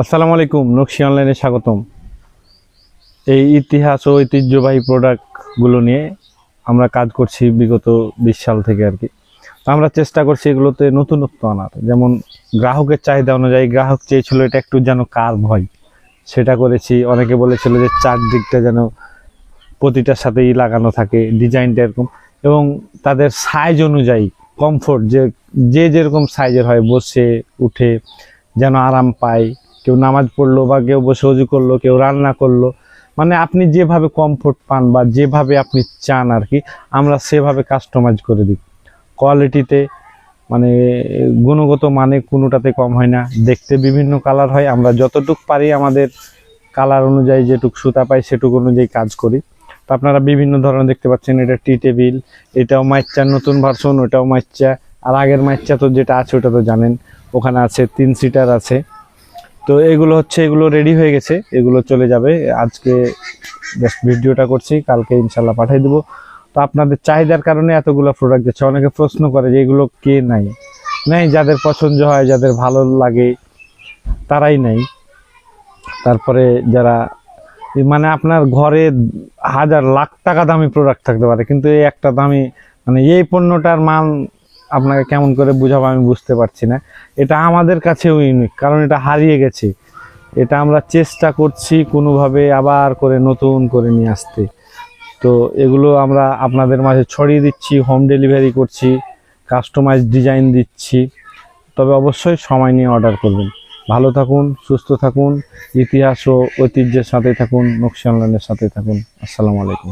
আসসালামু আলাইকুম, নকশি অনলাইনে স্বাগতম। এই ইতিহাস ও ঐতিহ্যবাহী প্রোডাক্টগুলো নিয়ে আমরা কাজ করছি বিগত বিশ সাল থেকে আর কি। আমরা চেষ্টা করছি এগুলোতে নতুনত্ব আনার। যেমন গ্রাহকের চাহিদা অনুযায়ী গ্রাহক চেয়েছিল এটা একটু যেন কার্ভ হয়। সেটা করেছি, অনেকে বলেছিল যে চারদিকটা যেন প্রতিটার সাথেই লাগানো থাকে, ডিজাইনটা এরকম। এবং তাদের সাইজ অনুযায়ী কমফোর্ট যে যে যেরকম সাইজের হয়, বসে, উঠে যেন আরাম পায়। কেউ নামাজ পড়ল বা কেউ বসে উজু করল, কেউ রান্না করল মানে আপনি যেভাবে কমফোর্ট পান বা যেভাবে আপনি চান আর কি আমরা সেভাবে কাস্টমাইজ করে দিই। কোয়ালিটিতে মানে গুণগত মানে কোনোটাতে কম হয় না। দেখতে বিভিন্ন কালার হয়, আমরা যতটুক পারি আমাদের কালার অনুযায়ী যেটুক সুতা পাই সেটুক অনুযায়ী কাজ করি। তো আপনারা বিভিন্ন ধরনের দেখতে পাচ্ছেন, এটা টি টেবিল এটাও মাইচ্চার নতুন ভার্সন ওটাও মাইচ্চা, আর আগের মাইচ্চা তো যেটা আছে ওটা তো জানেন, ওখানে আছে তিন সিটার আছে। তো এগুলো হচ্ছে, এগুলো রেডি হয়ে গেছে। এগুলো চলে যাবে। আজকে জাস্ট ভিডিওটা করছি, কালকে ইনশাল্লাহ পাঠিয়ে দেবো। তো আপনাদের চাহিদার কারণে এতগুলো প্রোডাক্ট যাচ্ছে অনেকে প্রশ্ন করে যে এগুলো কে নাই নাই যাদের পছন্দ হয়, যাদের ভালো লাগে, তারাই নাই তারপরে যারা মানে আপনার ঘরে হাজার, লাখ টাকা দামি প্রোডাক্ট থাকতে পারে, কিন্তু এই একটা দামি মানে এই পণ্যটার মান আপনাকে কেমন করে বুঝাবো আমি বুঝতে পারছি না। এটা আমাদের কাছেও ইউনিক কারণ এটা হারিয়ে গেছে। এটা আমরা চেষ্টা করছি কোনোভাবে আবার করে নতুন করে নিয়ে আসতে। তো এগুলো আমরা আপনাদের মাঝে ছড়িয়ে দিচ্ছি হোম ডেলিভারি করছি কাস্টমাইজ ডিজাইন দিচ্ছি। তবে অবশ্যই সময় নিয়ে অর্ডার করবেন। ভালো থাকুন, সুস্থ থাকুন, ইতিহাস ও ঐতিহ্যের সাথে থাকুন, নকশি অনলাইনের সাথে থাকুন। আসসালামু আলাইকুম।